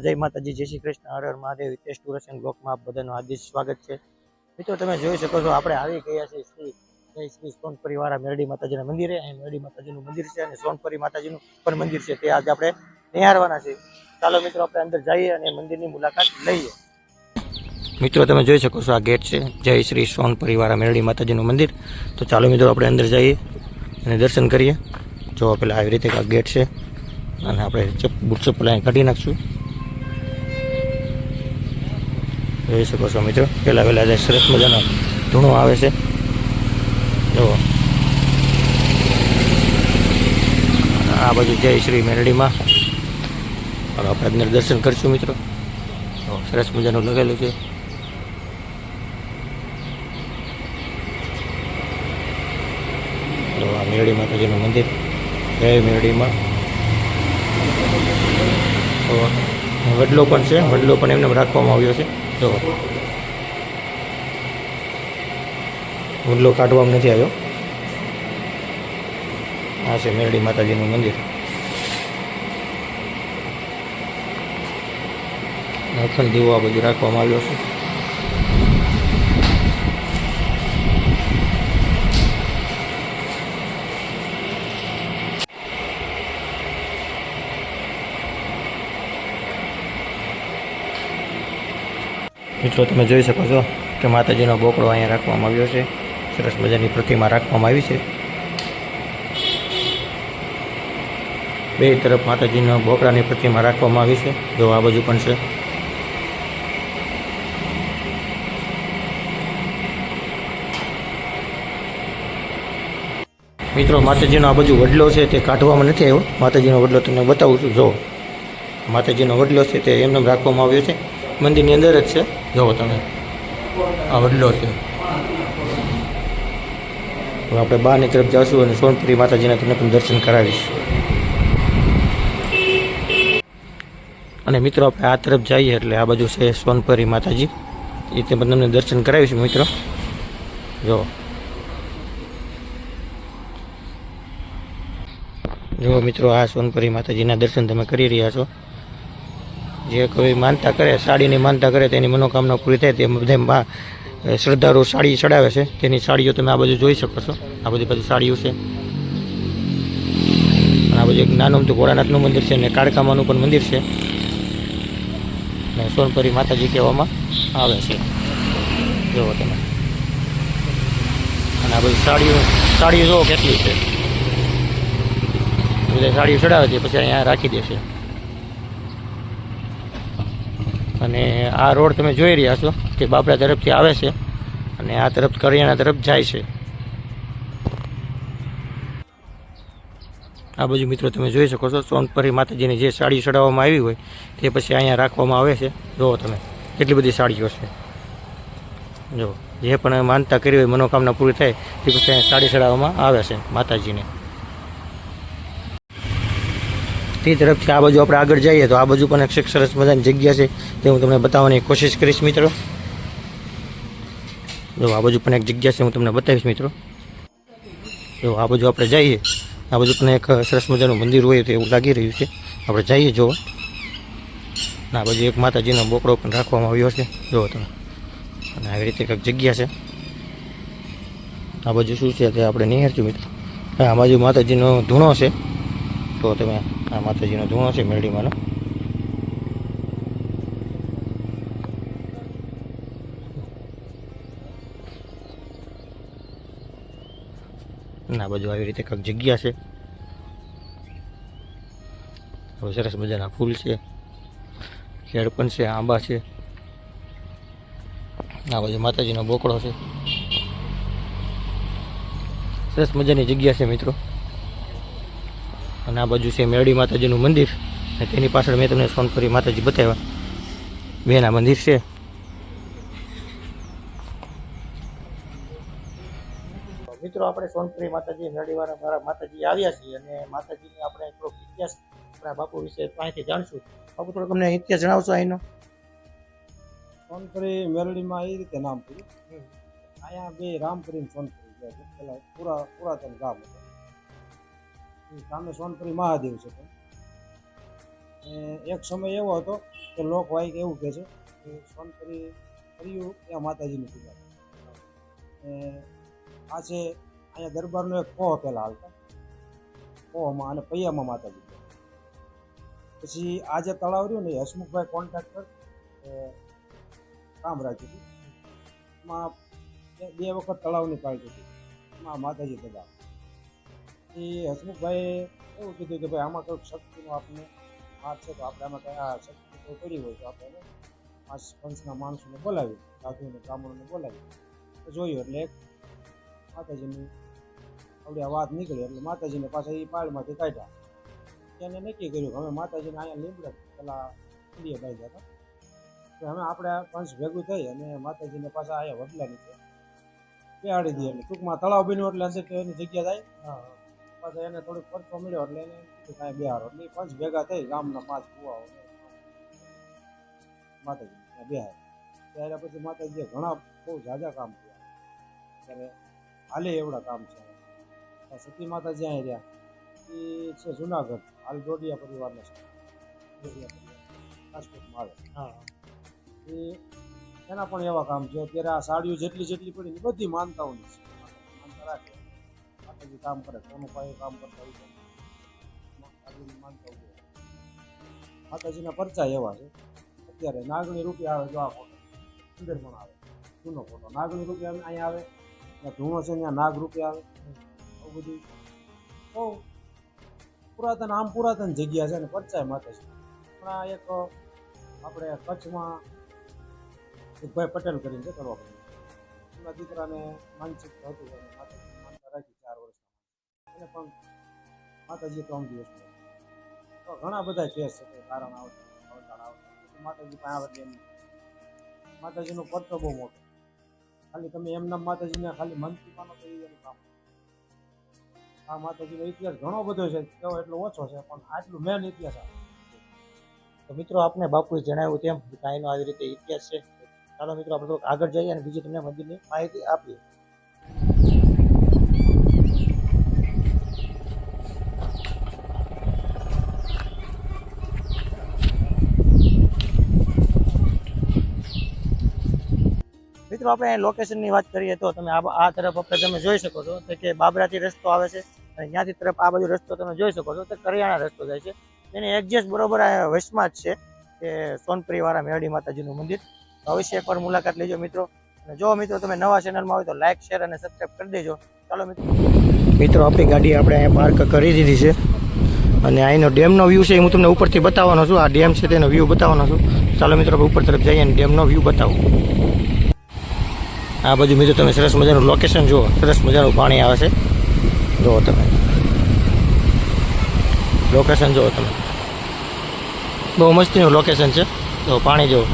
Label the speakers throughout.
Speaker 1: જય માતાજી, જય શ્રી કૃષ્ણ. હર હર મહાદેવ, હિતેશ ટુરસ એન્ડ બ્લોકમાં આપ બધાનું હાર્દિક સ્વાગત છે. મિત્રો, તમે જોઈ શકો છો, આપણે આવી ગયા છીએ શ્રી, જય શ્રી સોનપરી વાળા મેરડી માતાજીના મંદિરે. અહીં મેરડી માતાજીનું મંદિર છે અને સોનપરી માતાજીનું પણ મંદિર છે. તે આજે આપણે નિહાળવાના છે ચાલો મિત્રો, આપણે અંદર જઈએ અને મંદિરની મુલાકાત લઈએ. મિત્રો, તમે જોઈ શકો છો, આ ગેટ છે. જય શ્રી સોનપરી વાળા મેરડી માતાજીનું મંદિર. તો ચાલો મિત્રો, આપણે અંદર જઈએ અને દર્શન કરીએ. જો પેલા આવી રીતે આ ગેટ છે. અને આપણે બુટ ચપ્પલ અહીં કાઢી નાખશું. જોઈ શકો છો મિત્રો. પહેલાં પહેલાં જે સરસ મજાનો ધૂણો આવે છે. જો આ બાજુ જય શ્રી મેરડીમાં. હવે આપણે અંદર દર્શન કરીશું મિત્રો. સરસ મજાનું લગેલું છે. આ મેરડી માતાજીનું મંદિર. જય મેરડીમાં. વડલો પણ છે. વડલો પણ એમને રાખવામાં આવ્યો છે. જો વડલો કાઢવામાં નથી આવ્યો. આ છે મેરડી માતાજીનું મંદિર. અખંડ દીવો આ બધું રાખવામાં આવ્યો છે. મિત્રો, તમે જોઈ શકો છો કે માતાજીનો બોકડો અહીંયા રાખવામાં આવ્યો છે. સરસ મજાની પ્રતિમા રાખવામાં આવી છે. બે તરફ માતાજીનો બોકડાની પ્રતિમા રાખવામાં આવી છે. જો આ બાજુ પણ છે. મિત્રો, માતાજીનો આ બાજુ વડલો છે તે કાઢવામાં નથી આવ્યો. માતાજીનો વડલો તમને બતાવું છું. જો માતાજીનો વડલો છે તે એમને રાખવામાં આવ્યો છે. મંદિરની અંદર જ છે. જુઓ તમે આ વડલો છે. હવે આપણે બહારની તરફ જઈશું અને સોનપુરી માતાજીના તમને પણ દર્શન કરાવીશ. અને મિત્રો, આપણે આ તરફ જઈએ એટલે આ બાજુ છે સોનપરી માતાજી. એ તે તમને દર્શન કરાવીશું, મિત્રો. જુઓ જુઓ મિત્રો, આ સોનપરી માતાજીના દર્શન તમે કરી રહ્યા છો. જે કોઈ માનતા કરે, સાડીની માનતા કરે, તેની મનોકામના પૂરી થાય, તે બધે શ્રદ્ધાળુ સાડી ચડાવે છે. તેની સાડીઓ તમે આ બાજુ જોઈ શકો છો. આ બધી બધી સાડીઓ છે. આ બાજુ એક નાનું અમથું ભોળાનાથનું મંદિર છે અને કાળકામાનું પણ મંદિર છે. અને સોનપરી માતાજી કહેવામાં આવે છે. જુઓ તમે. અને આ બધી સાડીઓ સાડીઓ જુઓ કેટલી છે. બધા સાડીઓ ચડાવે છે, પછી અહીંયા રાખી દેશે અને આ રોડ તમે જોઈ રહ્યા છો કે બાપડા તરફથી આવે છે અને આ તરફ કરિયાણા તરફ જાય છે. આ બાજુ મિત્રો તમે જોઈ શકો છો, સોનપરી માતાજીની જે સાડી ચડાવવામાં આવી હોય, તે પછી અહીંયા રાખવામાં આવે છે. જુઓ તમે, કેટલી બધી સાડીઓ છે. જો જે પણ માનતા કરી હોય, મનોકામના પૂરી થાય, તે પછી અહીંયા સાડી ચડાવવામાં આવે છે માતાજીને. તે તરફથી આ બાજુ આપણે આગળ જઈએ તો આ બાજુ પણ એક સરસ મજાની જગ્યા છે તે હું તમને બતાવવાની કોશિશ કરીશ મિત્રો. જો આ બાજુ પણ એક જગ્યા છે હું તમને બતાવીશ મિત્રો. જો આ બાજુ આપણે જઈએ, આ બાજુ પણ એક સરસ મજાનું મંદિર હોય તો એવું લાગી રહ્યું છે. આપણે જઈએ જોવા આ બાજુ એક માતાજીનો બોકડો પણ રાખવામાં આવ્યો છે. જુઓ તમે. અને આવી રીતે કંઈક જગ્યા છે. આ બાજુ શું છે તે આપણે નિહાળશું મિત્રો. આ બાજુ માતાજીનો ધૂણો છે. તો તમે આ માતાજીનો ધૂણો છે મેરડીમાંનો. ના બાજુ આવી રીતે કંઈક જગ્યા છે. હવે સરસ મજાના ફૂલ છે. ખેડ પણ છે, આંબા છે. આ બાજુ માતાજીનો બોકડો છે. સરસ મજાની જગ્યા છે મિત્રો. અને આ બાજુ છે મેરડી માતાજીનું મંદિર. અને તેની પાછળ મેં તમને સોનપરી માતાજી બતાવ્યા. બેના મંદિર છે. મિત્રો આપણે સોનપુરી માતાજી. મેરડીવાળા મારા માતાજી આવ્યા છીએ અને માતાજીને આપણે થોડોક ઇતિહાસ આપણા બાપુ વિશે પાસેથી જાણશું. બાપુ થોડોક અમને ઇતિહાસ જણાવશો અહીંનો?
Speaker 2: સોનપરી મેરડીમાં એ રીતે નામ થયું અહીંયા બે રામપુરી સોનપુરી પુરા પુરાતન ગામ હતું. સામે સોનપુરી મહાદેવ છે. એક સમય એવો હતો કે લોકભાઈક એવું કહે છે કે સોનપુરી ફર્યું ત્યાં માતાજીની પૂજા આ છે અહીંયા દરબારનો એક કોહ પહેલાં હાલતા. કોહમાં અને પૈયામાં માતાજી પછી આ જે તળાવ રહ્યું ને એ હસમુખભાઈ કોન્ટ્રાક્ટર કામ રાખ્યું હતું. એમાં બે વખત તળાવની પાડી હતી એમાં માતાજી દગા એ હસમુખભાઈએ એવું કીધું કે ભાઈ, આમાં કંઈક શક્તિનો આપણને હાથ છે, તો આપણે આમાં કંઈ આ શક્તિ કોઈ પડી હોય તો આપણે પાંચ પંચના માણસોને બોલાવી સાધુને, બ્રાહ્મણોને બોલાવી તો જોયું એટલે એક માતાજીની આવડી વાત નીકળી એટલે માતાજીને પાછા એ પાળમાંથી કાઢ્યા. એને નક્કી કર્યું હવે માતાજીને અહીંયા લીમડા પેલા ઇન્ડિયા બાંધ્યા હતા. તો અમે આપણે પંચ ભેગું થઈ અને માતાજીને પાછા અહીંયા વડલા નીચે બેહાડી દઈએ એટલે ટૂંકમાં તળાવ બન્યું એટલે અંદર એની જગ્યા થાય. પાછા એને થોડુંક પરચો મળ્યો એટલે એને કાંઈ બેહારો એટલે પાંચ ભેગા થઈ ગામના પાંચ કુવાઓ માતાજી બેહાર ત્યારે પછી માતાજીએ ઘણા બહુ ઝાઝા કામ કર્યા. ત્યારે હાલે એવડા કામ છે. સતી માતાજી અહીં રહ્યા. એ છે જુનાગઢ હાલ ડોડિયા પરિવારના છે. ડોડિયા પરિવાર. રાજકોટમાં આવે
Speaker 1: હા.
Speaker 2: એ એના પણ એવા કામ છે. અત્યારે આ સાડીઓ જેટલી જેટલી પડી બધી માનતાઓની છે. માતાજી કામ કરે કોનું પાયે કામ કરતા હોય તો માનતા હોય. માતાજીના પરચા એવા છે. અત્યારે નાગણી રૂપે આવે જો આ ફોટો. અંદર પણ આવે. જૂનો ફોટો. નાગણી રૂપે આવે અહીંયા આવે. ત્યાં ધૂણો છે ત્યાં નાગ રૂપે આવે. આવું બધું. બહુ પુરાતન, આમ પુરાતન જગ્યા છે ને પરચાય માતાજી. પણ આ એક આપણે કચ્છમાં એક ભાઈ પટેલ કરીને છે, કરવા પડે એમના દીકરાને માનસિક હતું. વર્ષના પણ માતાજી ત્રણ દિવસ તો ઘણા બધા કેસ છે કે કારણ આવતા અવતાળ આવતા. માતાજી પણ આવે એમ માતાજીનો પત્ર બહુ મોટો. ખાલી તમે એમના માતાજીને ખાલી મનથી માનો તો એનું કામ આ માતાજીનો ઇતિહાસ ઘણો બધો છે કેવો એટલો ઓછો છે, પણ આટલું મેન ઇતિહાસ આવે
Speaker 1: તો મિત્રો, આપને બાપુએ જણાવ્યું તેમ કાંઈનો આવી રીતે ઇતિહાસ છે. ચાલો મિત્રો, આપણે આગળ જઈએ અને બીજી તમને મંદિરની માહિતી આપીએ. મિત્રો, આપણે લોકેશનની વાત કરીએ તો તમે આ તરફ આપણે તમે જોઈ શકો છો કે બાબરાથી રસ્તો આવે છે અને ત્યાંથી તરફ આ બાજુ રસ્તો તમે જોઈ શકો છો તો કરિયાણા રસ્તો જાય છે. એને એડજસ્ટ બરોબર આ વચમાં જ છે કે સોનપરી વાળા મેરડી માતાજીનું મંદિર. અવશ્ય એકવાર મુલાકાત લેજો મિત્રો. અને જો મિત્રો તમે નવા ચેનલમાં હોય તો લાઇક શેર અને સબસ્ક્રાઈબ કરી દેજો. ચાલો મિત્રો. મિત્રો, આપણી ગાડી આપણે અહીંયા પાર્ક કરી દીધી છે. અને અહીંનો ડેમનો વ્યૂ છે એ હું તમને ઉપરથી બતાવવાનો છું. આ ડેમ છે તેનો વ્યૂ બતાવવાનો છું. ચાલો મિત્રો ઉપર તરફ જઈએ અને ડેમનો વ્યૂ બતાવું. આ બાજુ મિત્રો તમે સરસ મજાનું લોકેશન જુઓ. સરસ મજાનું પાણી આવે છે. જુઓ તમે. લોકેશન જુઓ તમે. બહુ મસ્તીનું લોકેશન છે. તો પાણી જુઓ.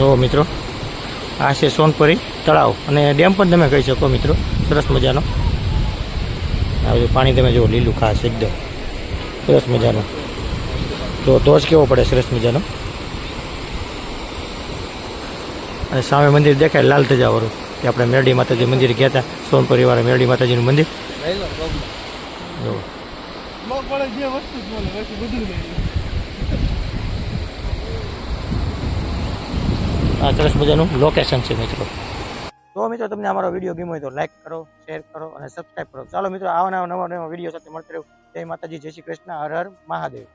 Speaker 1: જુઓ મિત્રો આ છે સોનપરી તળાવ. અને ડેમ પણ તમે કહી શકો મિત્રો સરસ મજાનો. આ બધું પાણી તમે જુઓ લીલું ખાસ એકદમ. સરસ મજાનો. તો ધોજ કેવો પડે સરસ મજાનો. અને સામે મંદિર દેખાય લાલ ધજાવાળું કે આપણે મેરડી માતાજી મંદિર ગયા હતા સોનપરી વાળા મેરડી માતાજીનું મંદિર. જુઓ આ સરસ મજાનું લોકેશન છે મિત્રો. તો મિત્રો, તમને અમારો વીડિયો ગમ્યો હોય તો લાઈક કરો શેર કરો અને સબસ્ક્રાઈબ કરો. ચાલો મિત્રો, આવા નવા નવા નવા વીડિયો સાથે મળતા રહ્યો જય માતાજી, જય શ્રી કૃષ્ણ, હર હર મહાદેવ.